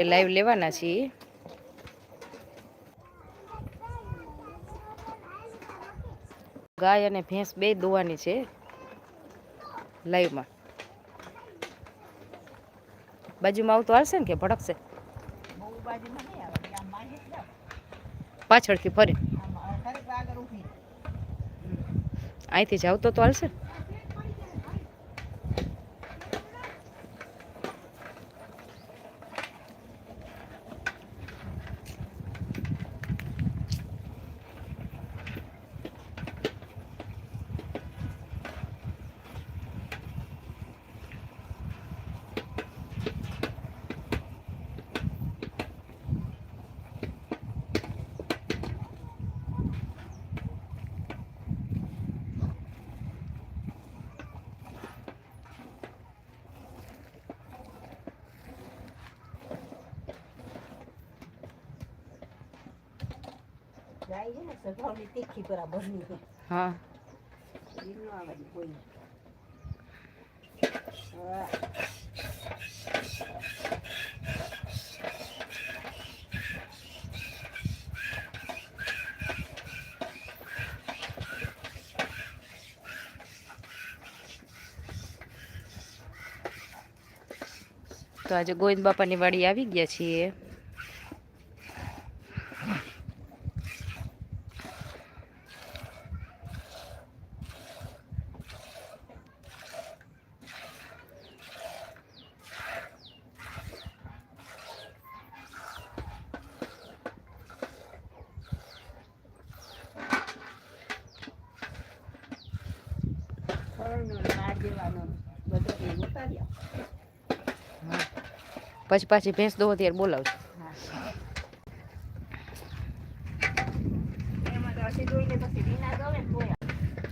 Live લેવાના છીએ. ગાય અને ભેંસ બે દોવાની છે લાઈવમાં બાજુમાં આવતું હાલશે ને કે ભડકશે? પાછળથી ફરી અહીંથી જાવ તો તો હાલશે? ને? તો આજે ગોવિંદ બાપાની વાડી આવી ગયા છીએ. બધો પછી પાછી ભેંસ દો ત્યારે બોલાવજો.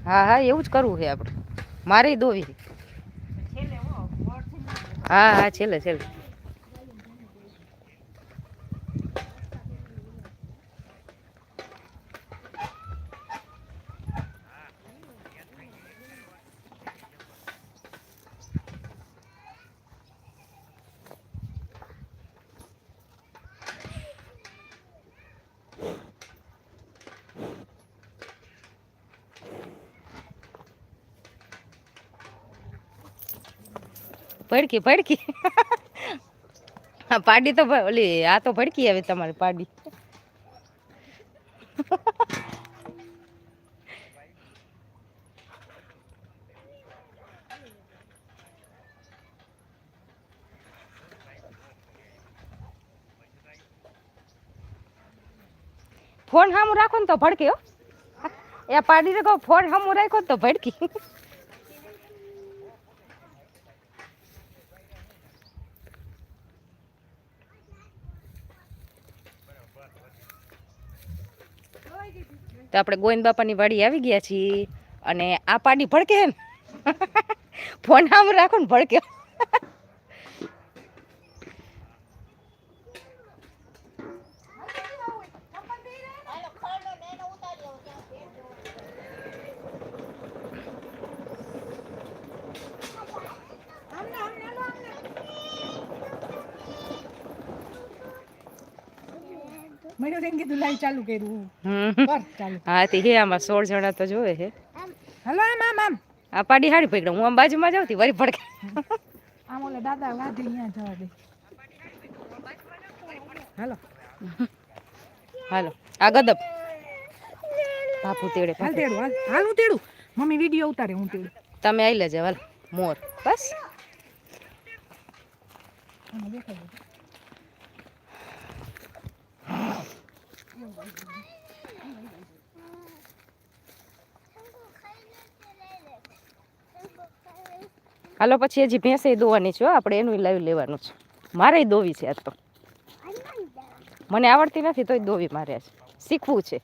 હા. હા એવું જ કરવું છે આપણે મારે દોવી. હા હા છેલ્લે છેલ્લે. ભડકી ભડકી પાડી તો ઓલી, આ તો ભડકી હવે તમારી પાડી. ફોન સામું રાખો ને તો ભડકે એ પાડી કહો, ફોન સામું રાખો ને તો ભડકી. તો આપણે ગોવિંદ બાપાની વાડી આવી ગયા છીએ અને આ પાડી ભડકે હે ને? ફોન આમ રાખો ને, ભડકે. મેં તો કીધું લાઈ ચાલુ કર્યું. કર ચાલુ. હા તે હે આમાં સોળ જણા તો જોવે છે. હલો આમ આમ આમ. આ પાડી હાડી પકડો હું આમ બાજુમાં જાઉં તી વરી ભડકે. આમ ઓલે દાદા વાધી અહીંયા જવા દે. હાલો. હાલો આ ગદબ. બાપુ તેડે હાલ તેડું હાલ હાલ હું તેડું. મમ્મી વીડિયો ઉતારે હું તેડું. તમે આવી લેજો હાલ મોર બસ. દેખાય હાલો, પછી હજી ભેંસે દોવાની છે આપણે એનું લાવી લેવાનું છે. મારે દોવી છે આજ તો. મને આવડતી નથી, તોય દોવી મારે આજ. શીખવું છે.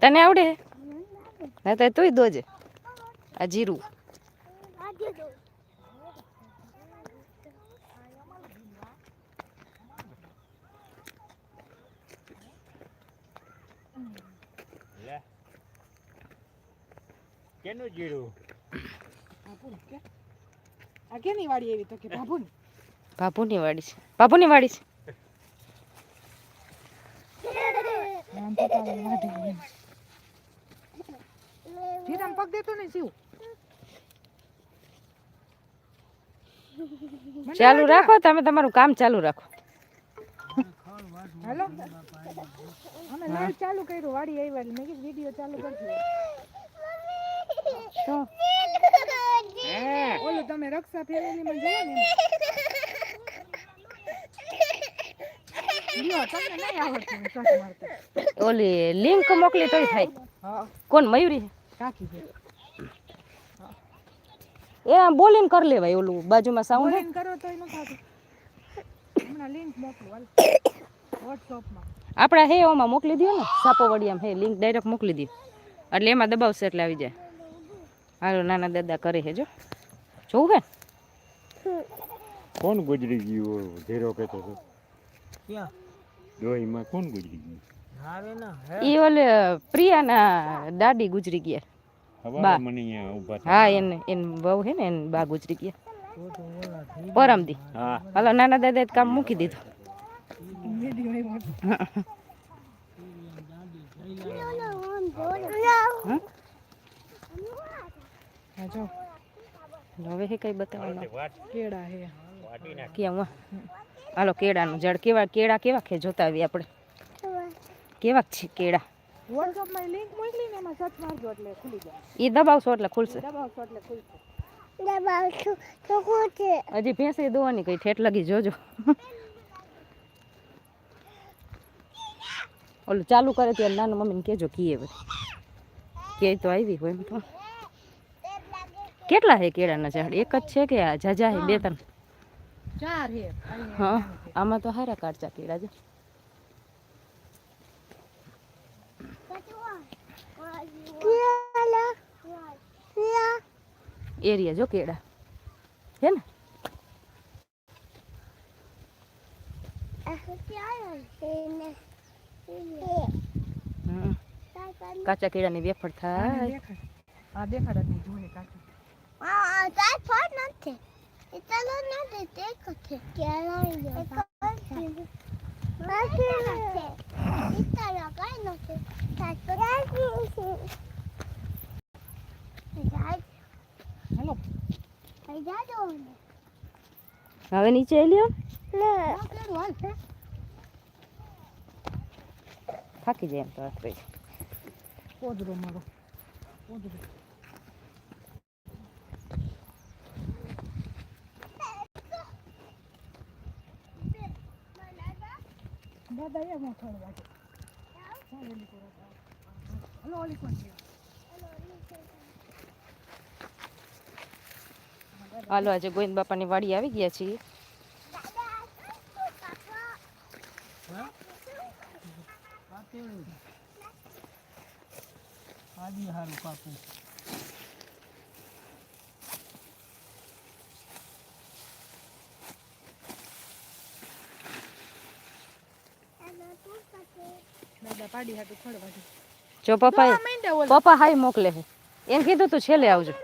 તને આવડે ના તો તુંય દોજે. આ જીરું. કેનું જીરું? પૂરું કે? આ કેની વાડી આવી તો કે બાબુની બાપુની વાડી છે. બાપુની વાડી છે. જીરામ પગ દેતો નહીં શિવ. ચાલુ રાખો તમે તમારું કામ ચાલુ રાખો. હેલો. અમે લાઈવ ચાલુ કર્યું વાડી આવી એટલે મેં કીધું વીડિયો ચાલુ કરજો. શું ઓલું તમે રક્ષા ફેમિલીમાં જોયો ને ઓલી લિંક મોકલી તોય થાય. કોણ મયુરી? કાકી છે. એ આમ બોલીને કરી લેવાય ઓલું બાજુમાં સાઉન્ડ બોલીને કરો તોય ન થાતું. હમણાં લિંક મોકલું હાલ. વોટ્સઅપમાં આપણા હે ઓમાં મોકલી દો ને. સાપો વડિયામ હે લિંક ડાયરેક્ટ મોકલી દો એટલે એમાં દબાવશે એટલે આવી જાય. હાલો નાના દાદા કરે છે જો. જોવું હે કોણ ગુજરી ગયું ધીરો કહેતો હતો. ડોહીમાં કોણ ગુજરી ગયું? ઈ ઓલે પ્રિયાના દાદી ગુજરી ગયા. બા. મને હા એને એને બહુ હે ને એને બા ગુજરી ગયા. પરમદી હા. હાલો નાના દાદા કામ મૂકી દીધું. આવ્યો હતો. હા જો હવે હે કઈ બતાવવાનું કેળા હે. ક્યાં હું હાલો કેળાનું ઝાડ કેવા કેળા કેવા છે જોતા આવીએ આપણે? કેવા છે કેળા? વોટ્સઅપમાં લિંક મોકલી ને એમાં સર્ચ મારજો એટલે ખુલી જાય. એ દબાવશો એટલે ખુલશે. દબાવશો એટલે ખુલશે. હજી ભેંસે દોવાની કઈ ઠેઠ લગી જોજો. ઓલું ચાલુ કરે ત્યારે નાનું મમ્મીને કહેજો કીએ બધી કે તો આવી હોય એમ તો. કેટલા હે કેળાના ઝાડ? એક જ છે કે આ જાજા હે? બે ત્રણ ચાર હે. હા. આમાં તો હારા કાચા કેળા છે. એરિયા જો કેળા. હે ને. કાચા કેળાની વેફર આને થાય. દેખાડ આ દેખાડ જ નહીં જોઈએ કાકી હાલો હવે નીચે લ્યો થાકી જાય એમ તો પોદરો મારો પોદરો દાદા એ હું થોડું વાગે હલો ઓલી કોણ હાલો આજે ગોવિંદ બાપાની વાડી આવી ગયા છીએ. દાદા પાડી હાટુ ખડ વાગે જો પપ્પા પપ્પા હાઈ મોકલે છે એમ કીધું તું છેલ્લે આવજો.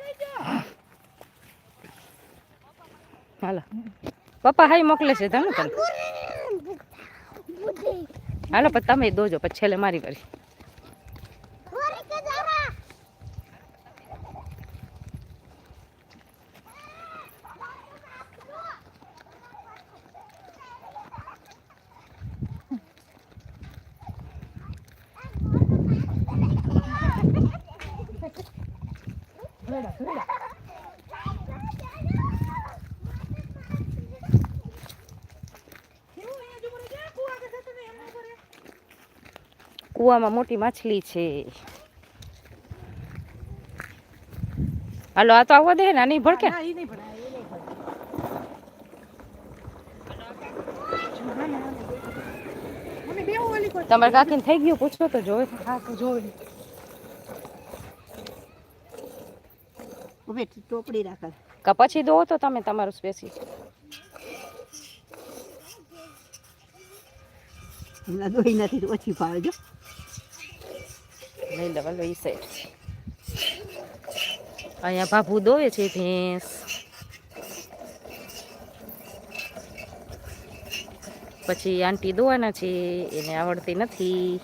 હાલો. પપ્પા હાઈ મોકલે છે તમે હાલો પછી તમે દોજો પછી છેલ્લે મારી વારી. કૂવામાં મોટી માછલી છે. હાલો આ તો આવવા દે ને આ નહીં ભડકે. તમારે કાકીને થઈ ગયું? પૂછો તો જોવે. હા, તો જોઈ. ઉભે ટોપડી રાખે. કા પછી દો તો તમે તમારું સ્પેસી હમણાં દોઈ નથી તો ઓછી ફાવે જો. લઈ લેવા લો ઈ સાઈડ અહીંયા ભાભુ દોવે છે ભેંસ. પછી આંટી દોવાના છે એને આવડતી નથી.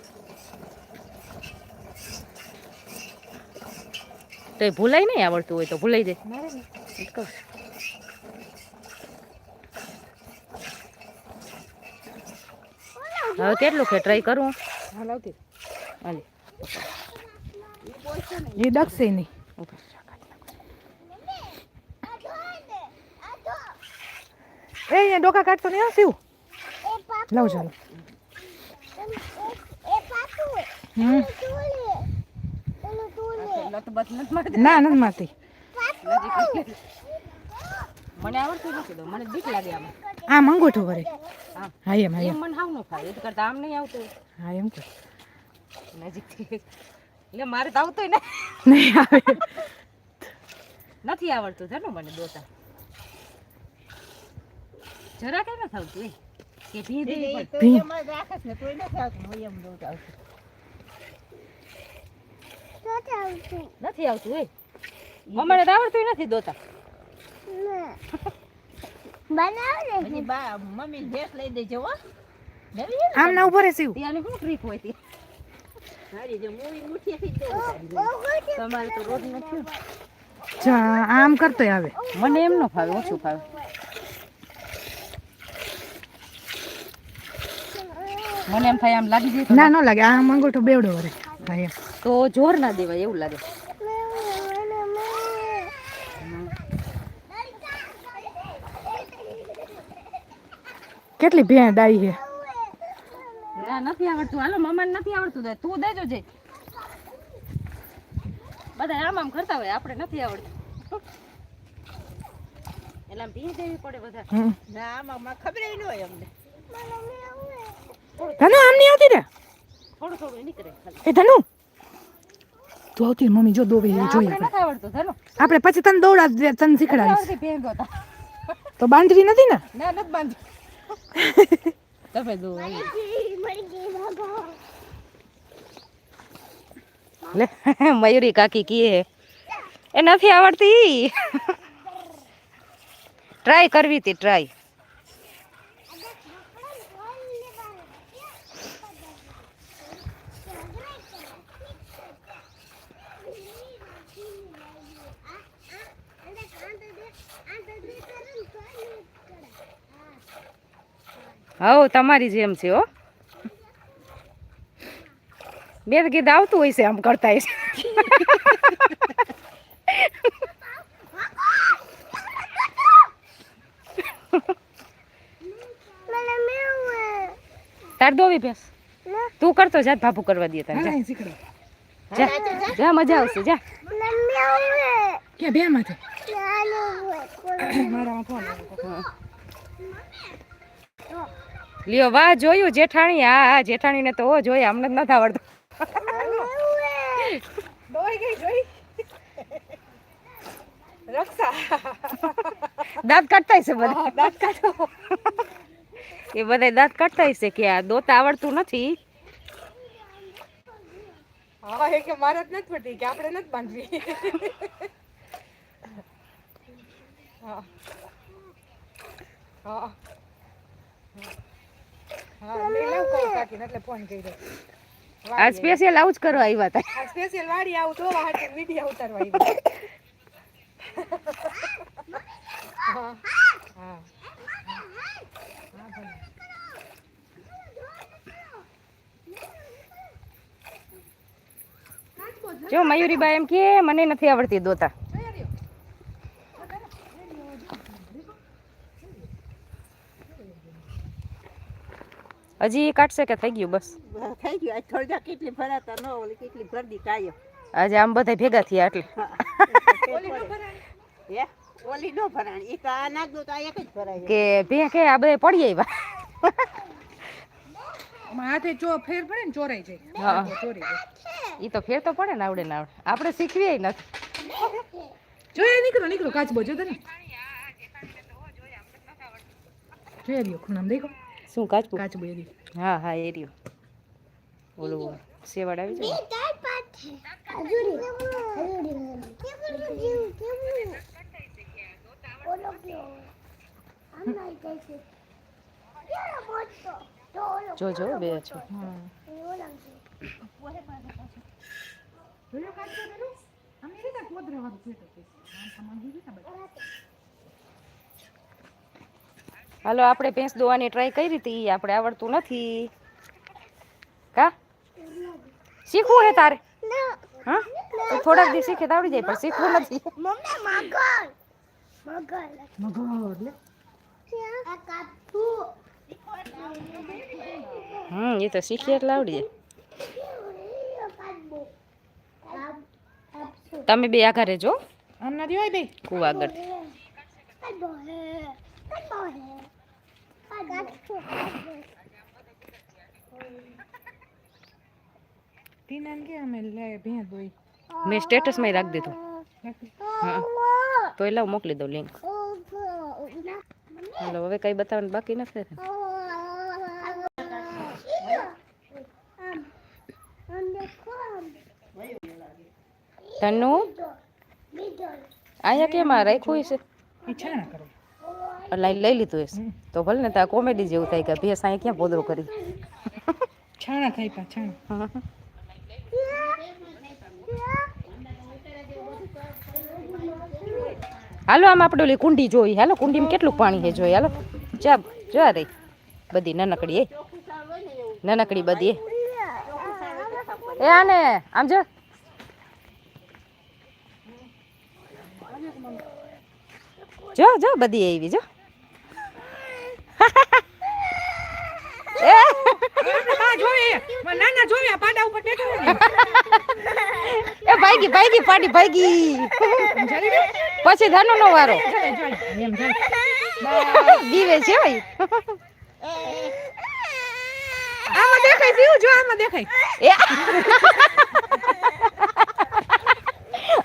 તો એ ભૂલાય નહીં આવડતું હોય તો ભૂલાઈ જાય. હવે કેટલું કે ટ્રાય કરું? હાલ આવતી હાલે. એ રહો. એ ડોકા કાઢતો નહીં હા શિવ. લઉં ચાલો. ના નથી મારતી. મને આવડતું નથી તો મને બીક લાગે આમાં. આમ અંગૂઠો કરે. હા. એમ હા એમ એમ. મને હાવ ન ફાવે. એ કરતા આમ નહીં આવતું. હા એમ કે. નજીકથી. એટલે મારે તો આવતું ને. નહીં આવે. નથી આવડતું છે ને મને દોતા. જરા કઈ નથી આવતું એ કે ભી. એમાં રાખે છે કોઈ નથી આવતું હું એમ દોતા આવતું. નથી આવતું. એ મમ્મીને તો આવડતું નથી દોતા. હજી બા મમ્મી ગેસ લઈ દેજો આમ ના. ઊભો રહે શિવ. ત્યાંની શું ટ્રીક હોય તે હારી જો મૂવી મુઠ્ઠીથી જ દેવું તમારે તો રોજ નથી જા, આમ કરતો આવે. મને એમ ન ફાવે ઓછું ફાવે. મને એમ થાય આમ લાગી જાય ના ન લાગે આમ અંગૂઠો બેવડો વરે. થાય તો જોર ના દેવાય એવું લાગે. કેટલી ભેંડ ડાઈ છે? આવડતું. હાલો મમ્માને નથી આવડતું તો તું દેજો જે. બધા આમ આમ કરતા હોય આપણે નથી આવડતું. એટલે આમ ભી દેવી પડે બધા ના આમાં માં ખબર ન હોય અમને. ધનુ આમ નહીં આવતી રે? થોડું થોડું નીકળે. એ ધનુ તું આવતી મમ્મી જો દોવે જોઈએ નથી આવડતું ધનુ. આપણે પછી તને દોડા તને શીખડાવીશ. ભેંગો તો બાંધવી નથી ને? ના નથી બાંધરી તમે દો લે, મયુરી કાકી કીએ એ નથી આવડતી. ટ્રાય કરવી હતી ટ્રાય હવ, તમારી જેમ છે હો. બે ગીત કીધું આવતું હોય છે આમ કરતા હશે. તાર દોવી ભેંસ. તું કરતો જા ભાભુ કરવા દે તાર. જા. જા. જા. મજા આવશે જા. કે બે માંથી? મારામાં ફોન આવ્યો. લ્યો વાહ જોયું જેઠાણી. હા હા જેઠાણીને તો ઓ જોઈ અમને જ નથી આવડતું. ડોઈ ગઈ જોઈ રક્ષા દાંત કાઢતા હશે બધા? દાંત કાઢો. એ બધા દાંત કાઢતા હશે કે આ દોતા આવડતું નથી? હા એ કે મારે જ નથી પડતી કે આપણે નથી બાંધવી. હા. હા. હા લઈ લઉં કાકીને એટલે ફોન કર્યો. આ સ્પેશિયલ આવું જ કરવા આવ્યા હતા આ સ્પેશિયલ વાડી આવું તો હાટે વિડિયો ઉતારવા આવ્યા. હા જો મયુરીબા એમ કે મને નથી આવડતી દોતા. હજી કાઢશે કે થઈ ગયું બસ? ગયું. થોડી કેટલી ભરાતા ન ઓલી કેટલી ભરદી કાયો. આજે આમ બધા ભેગા થયા એટલે. હે. ઓલી નો ભરાણી? એ તો આ નાખ દો તો આ એક જ ભરાય. કે ભે કે આ બધા પડી આવ્યા હાથે ફેર પડે ને ચોરાઈ જાય. હા. ચોરી જાય. એ તો ફેર તો પડે ને આવડે ને આવડે. આપણે શીખવીએ નથી. જોઈએ નીકળો નીકળો કાચબો જો તને. રહ્યો દેખો. શું કાચ હા હા એ રહ્યો. ઓલું સેવાડ આવી જાય જોજો બે છો જોયો કાઢતો પેલું? આમ એ રીતે કોદરાવાળું જોઈતું હતું. આમ આમ જોયું ને બધું. હાલો આપણે ભેંસ દોવાની ટ્રાય કરી હતી. આપણે આવડતું નથી. કા? શીખવું હે તારે? હા? થોડાક દી શીખે તો આવડી જાય પણ શીખવું નથી. હમ એ તો શીખીએ એટલે આવડી જાય. તમે બે આગળ રહેજો કુવા આગળ ટીનાને કે અમે લે ભેં દોઈ મેં સ્ટેટસમાં રાખી દીધું હા તો એ લાવ મોકલી દઉં લિંક હાલો હવે કઈ બતાવવાનું બાકી નથી ને? તનુ અહીંયા કેમ આ રાખ્યું છે ઈચ્છા ના કરે લઈ લઈ લીધું હશે તો ભલે ને ત્યાં કોમેડી જેવું થાય કે ભેસ અહીંયા ક્યાં પોદરો કરી છાણા થાય પા છાણા હાલો આમ આપણે ઓલી કુંડી જોઈ. હાલો કુંડીમાં કેટલું પાણી છે જોઈ. હાલો જા જા રહી બધી નાનકડી એ. નાનકડી બધી એ. એ આને આમ જો. જો જો બધી આવી જો એ બા જોઈ નાના જોયા પાડા ઉપર બેઠો એ ભાગી ભાગી પાડી ભાગી પછી ધાનો નો વારો. દીવે છે ભાઈ. આમાં દેખાય જીવ જો આમાં દેખાય.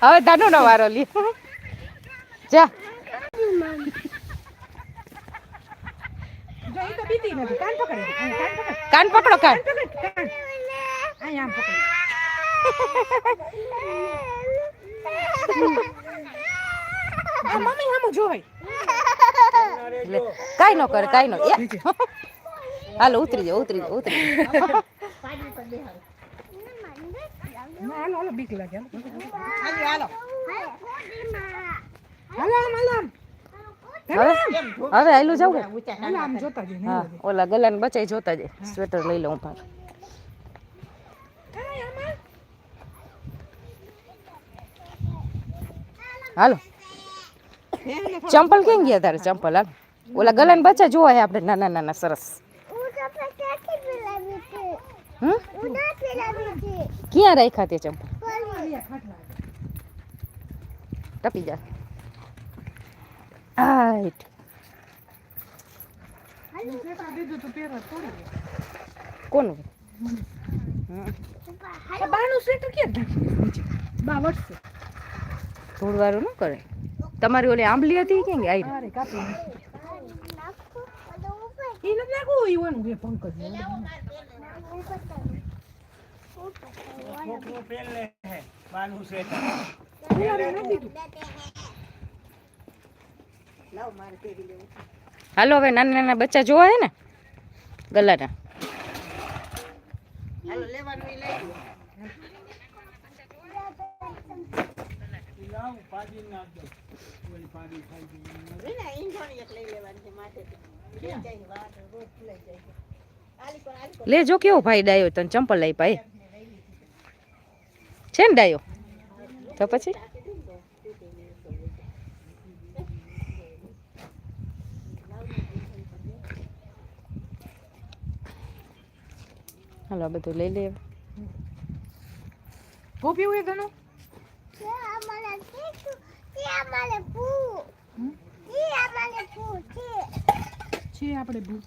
હવે ધાનો નો વારો લી જા જો ઈ તો બીતી નથી. કાન પકડે. કાન કાન પકડો કાન. પકડ કાન. આમ પકડ. આ મમ્મી આમ જોઈ કાઈ નો કરે કાઈ નો હાલો ઉતરી જાઓ ઉતરી જાઓ ઉતરી જાઓ. હાલો હાલો બીક લાગે. હાલો હાલો. હાલો હાલો હવે? હવે આયલું જાવ કે? આમ જોતા જ હા ઓલા ગલાને બચાઈ જોતા જ સ્વેટર લઈ લઉં પાછું હાલો. ચંપલ કેમ ગયા તારે ચંપલ હાલ. ઓલા ગલાને બચા જોવા હે આપણે. નાના નાના સરસ. હમ? ક્યાં રાખ્યા તે ચંપલ? ટપી જા. આઈટ કોનું? બાનું સ્વેટર ક્યાં બા વટશે થોડું વારું ન કરે. તમારી ઓલી આંબલી હતી કે આઈ અરે કાપી ઈ નથી નાખવું ઈ ઓનું એ પંકજ હાલો હવે નાના નાના બચ્ચા જોવા હે ને? ગલાના. લે જો કેવો ભાઈ ડાયો તને ચંપલ લઈ ભાઈ છે ને ડાયો? તો પછી? હાલો આ બધું લઈ લે ભૂ પીવું એ ગનું છે. આપણે ભૂ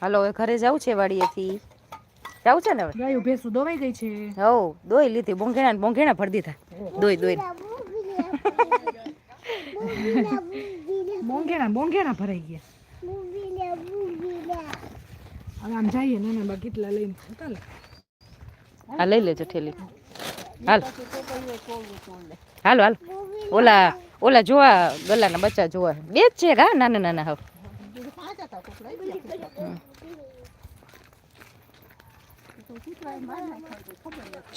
હાલો હવે ઘરે જવું છે વાડીએથી. જવું છે ને હવે? ગાયો ભેંસું દોવાઈ ગઈ છે. હો દોઈ લીધી બોંઘેણા ને બોંઘેણા ભરી દીધા. દોઈ દોઈ બોંઘેણા બોંઘેણા ભરાઈ ગયા. હવે આમ જઈએ નાના બા કેટલા લઈને. ચાલે. આ લઈ લેજો ઠેલી. હાલ. હાલો, હાલ. ઓલા ઓલા જોવા, ગલાના બચ્ચા જોવા. બે જ છે હા નાના નાના, હવે.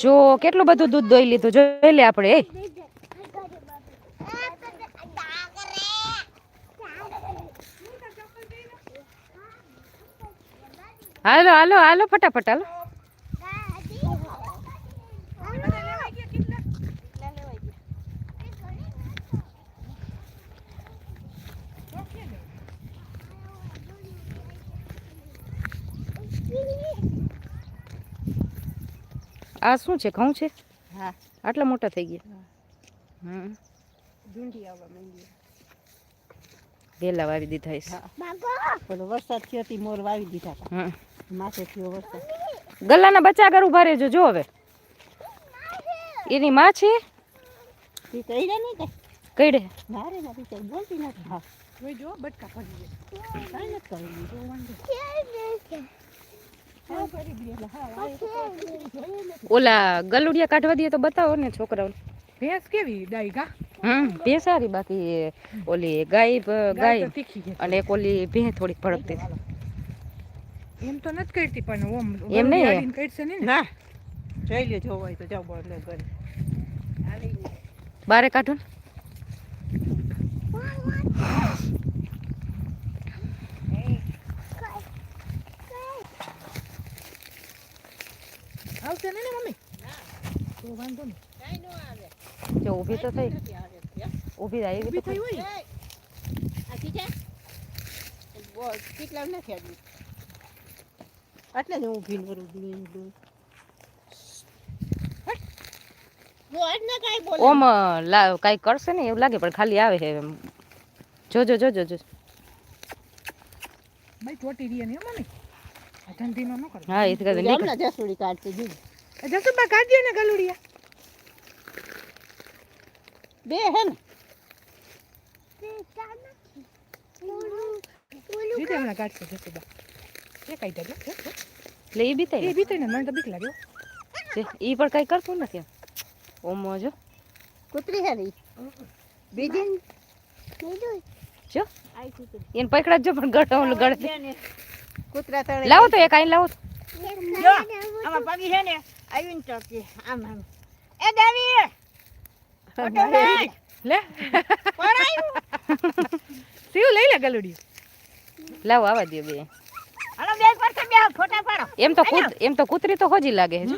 જો, કેટલું બધું દૂધ દોઈ લીધું? જોઈ લે આપણે, એ. હાલો હાલો હાલો ફટાફટ હાલો. આ શું છે ઘઉં છે? હા. આટલા મોટા થઈ ગયા? હમ. ઢૂંઢી આવવા માંડી વેલા વાવી દીધા પેલો વરસાદ થયો હતી મોર વાવી દીધા હતા. હમ માથે થયો વરસાદ. ગલ્લાના બચ્ચા આગળ ઊભા રહેજો જો હવે. એની માં છે? તી કહી દે નહીં કે? કઈડે? મારે ના બિચાર બોલતી નથી. હા. જોઈ જો બટકા પડી જાય કાંઈ નથી કરી દીધું વાંધો હા કરી દે એટલે હા આ તો કોઈ જોયું નથી. ઓલા ગલુડિયા કાઢવા દઈએ તો બતાવો ને છોકરાઓને. ભેંસ કેવી ડાઈ ગા? હમ ભે સારી બાકી ઓલી ગાય બ- ગાય ગાય તો તીખી છે. અને એક ઓલી ભે થોડીક ભડકતી એમ તો નથી કરતી પણ ઓમ એમ નહીં. કરશે ને ના. જોઈ લે જોવાય હોય તો જાવ બોલ લે ઘરે. બારે કાઢો ને. આવશે ને મમ્મી? તો વાંધો નહીં. જો ઊભી તો થઈ. ઊભી આવી ઊભી તો થઈ. હોય? કેટલા નથી આવી એટલે જ હું ભીન કરું ભીન ને ઓમ કઈ કરશે ને એવું લાગે પણ ખાલી આવે છે એમ. જોજો જોજો જો ભાઈ ચોટી રહી ને મને ધંધીનો ન કરો. હા એ તો કદી નીકળ. હમણાં જસુડી કાઢતી દીધી જસુબા કાઢ્યો ને ગલુડિયા. બે હે ને. રીતે હમણાં કાઢશે જસુબા. એ દે એટલે એ બી એ થાય ને મને તો બીક લાગે. હો. એ પણ કાંઈ કરતું નથી ઓમ જો. કૂતરી હે રહી બીજી? જો. એને પકડા જો પણ ગળ ઓલું ગળ. કૂતરા તળે લાવો તો એક આઈ લાવો. જો આમાં પગી છે ને આવીને ટકી. આમ આમ. એ દેવી. લે. કોણ આવ્યું સીવ લઈ લે ગલુડિયું. લાવો આવા દે બે. હાલો બે પાસે બે ફોટા પાડો. એમ તો કૂત એમ તો કૂતરી તો હોજી લાગે છે.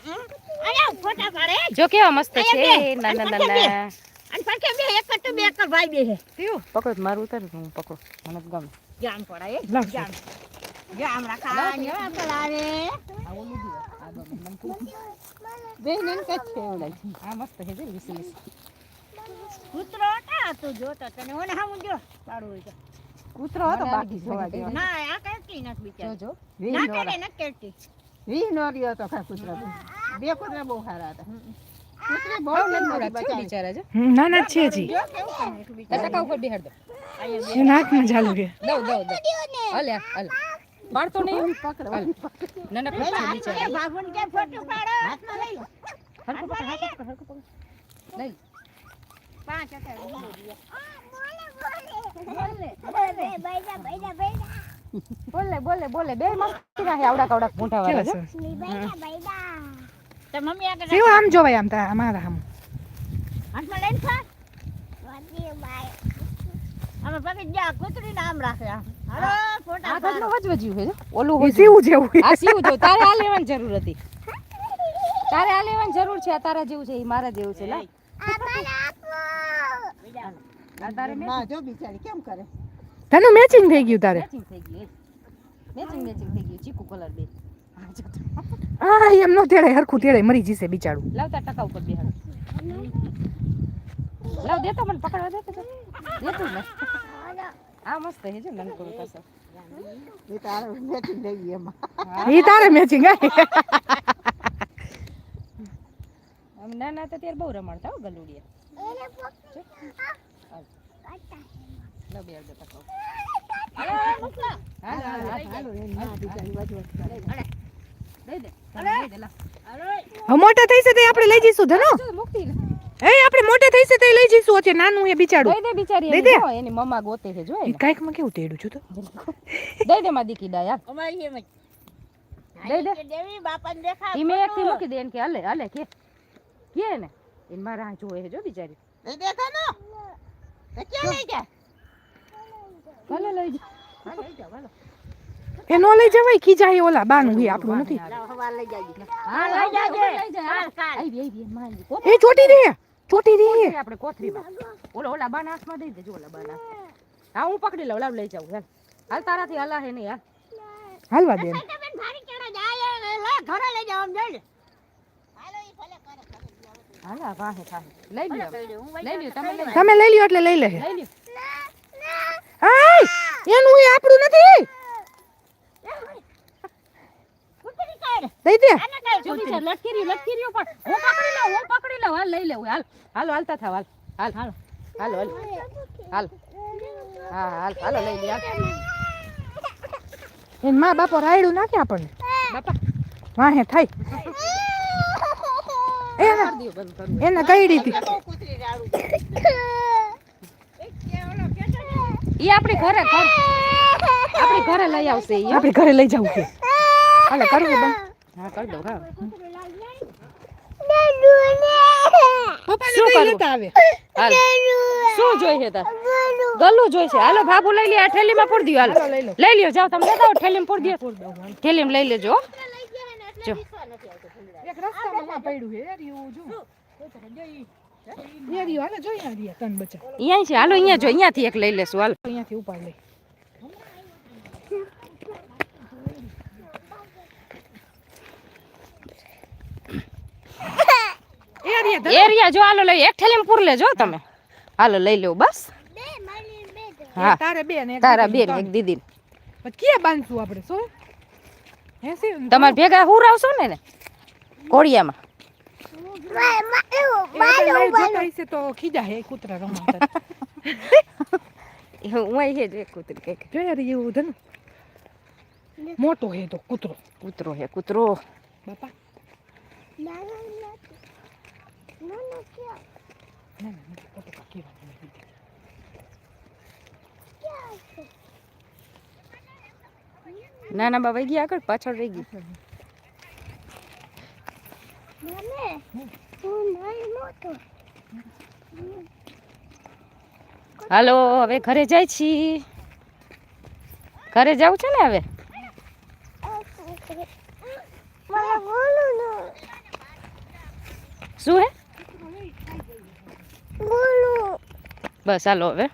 ફોટા પાડે જો કેવા મસ્ત છે. ના ના ના અને ના અને બે એક તો બે એક ભાઈ બે છે સીવ પકડો મારું ઉતારું હું પકડો. મને ગમે. જામ પડાય લાવ. જામ. રાખા. પડાવે છે આ મસ્ત છે કૂતરો હતા તું જોતો તને ઓને હામું જો પાડું હોય તો. કૂતરો હતો બાકી જોવા જેવો. ના આ કરતી નથી બિચારો જો ના કરે નથી કરતી વીસ નો રહ્યો તો ખા કૂતરો બે કૂતરા બહુ સારા હતા. કૂતરી બહુ બચાવી. બિચારા જો. ના ના છે જી. ટકા ઉપર બેહાડ દો. એ નાકમાં ચાલુ કે? દઉં દઉં દઉં. અલે અલે પાડતો નહીં? પકડો ના ના પૂછો બિચારા. ભાગવન કે ફોટો પાડો. હાથમાં લઈ લો. હરકો પકડ હરકો પકડ લઈ પાંચ હતા બોલે બોલે બોલે. બે મસ્તી ના આવડા કવડા મોટા વાળા છે. તો મમ્મી આગળ સીવ આમ જોવાય આમ તા અમારા આમ હાથમાં લઈને ખા આમાં પકડી જા કૂતરી નામ રાખે આમ. હાલો ફોટા આ. ઘરનું વજવજ્યું છે ઓલું હોય સીવું જેવું આ સીવું જો તારે આ લેવાની જરૂર હતી. તારે આ લેવાની જરૂર છે આ તારા જેવું છે એ મારા જેવું છે લા. આ જો બિચારી કેમ કરે? તને મેચિંગ થઈ ગયું તારે? મેચિંગ થઈ ગયું મેચિંગ મેચિંગ થઈ ગયું ચીકુ કલર બે. હા, હા એમ નો તેડે હરખું તેડે મરી જશે બિચારું. લાવતા ટકા ઉપર બેહાડ લાવ દેતો મને પકડવા દેતો તો. દેતું ને આ મસ્ત છે જો કસર એ તારો મેચિંગ થઈ ગઈ એમાં. એ તારે મેચિંગ અમે નાના હતા ત્યારે બહુ રમાડતા હો ગલુડિયા. મોટા થઈ છે તે આપણે લઈ જઈશું ધનો. જો એ આપણે મોટા થઈ છે તે લઈ જઈશું. અત્યારે નાનું એ બિચારું. દે બિચારી દે. એની. મમ્મા ગોતે છે જો એ કાંઈકમાં કેવું તેડું છું તો. દઈ દે માં દીકી દા યાર અમારી એમ જ. દે. દેવી બાપાને દેખાડ ઈ મેં એકથી મૂકી દે એને કે હાલે હાલે કે. કે ને એન મારા હાં જોવે છે જો બિચારી. દે કાનો. તો ક્યાં લઈ જા? ભલે લઈ જા. હા, લઈ જાઓ, હાલો. એ નો લઈ જવાય ખીજાય ઓલા બાનું એ આપણું નથી. હા. એ ચોટી દે ચોટી દે. આપણે કોથરીમાં ઓલો ઓલા બાના હાથમાં દઈ દેજો ઓલા બાના. હા હું પકડી લઉં લાવ લઈ જાઉં હાલ. હાલ તારાથી હલા હે નહીં હાલ. હાલવા દે. ઘરે લઈ જાવ આમ જોઈ લે. હાલો, ઈ ભલે કરે, કરે. હાલ વાહે થાય લઈ લ્યો હવે. હું વઈ લઈ લ્યો તમે લઈ તમે લઈ લ્યો એટલે લઈ લે લઈ લ્યો. આય! એનું એ આપણું નથી. દઈ દે. આને કાઢ. જો કૂતરી. બિચાર લટકી રહ્યું લટકી રહ્યું પણ. હું પકડી લઉં હું પકડી લઉં. હાલ લઈ લેવું હાલ. હાલો હાલતા થાવ હાલ. હાલ હાલ. હાલો હાલ. હાલ. હા હાલ હાલો લઈ લે. એનમાં બાપો રાયડું નાખે આપણને. બાપા. વાહે થાય. એને કરી કઈડી હતી ઈ આપણી ઘરે ઘર આપણી ઘરે લઈ આવશે ઈ. આપણી ઘરે લઈ જવું છે હાલે કરવું બંધ. હા કર દો હા. શું કરવું? હાલ. શું જોઈએ તાર? ગલું જોઈશે હાલો બાબુ લઈ લે આ થેલીમાં પૂર દ્યો હાલો. લઈ લો. લઈ લ્યો જાઓ તમે. લેતા આવો પૂર દ્યો. થેલીમાં લઈ લેજો હો. જો. એક રસ્તામાં પડ્યું છે એરિયું જો. એરિયું હાલે જોઈ ના રહ્યા તન બચા. અહીંયા છે હાલો અહીંયા જો અહીંયાથી એક લઈ લેશું હાલો. અહીંયાથી ઉપાડ લઈ એરિયા એરિયા જો હાલો લઈ એક થેલીમાં પૂર લેજો તમે. હાલો લઈ લેવું બસ. હા. તારે બે ને તારા બે બેન એક દીદી ક્યાં બાંધશું આપણે શું? તમારે ભેગા હું રાવશો ને ને? કોળિયામાં. મોટો હે તો કૂતરો. કૂતરો હે કૂતરો. બાપા. ના ના ના ના. બાબા ગયા આગળ પાછળ રહી ગઈ. હાલો હવે ઘરે જાય છી. ઘરે જવું છે ને હવે? શું હે? બસ હાલો હવે.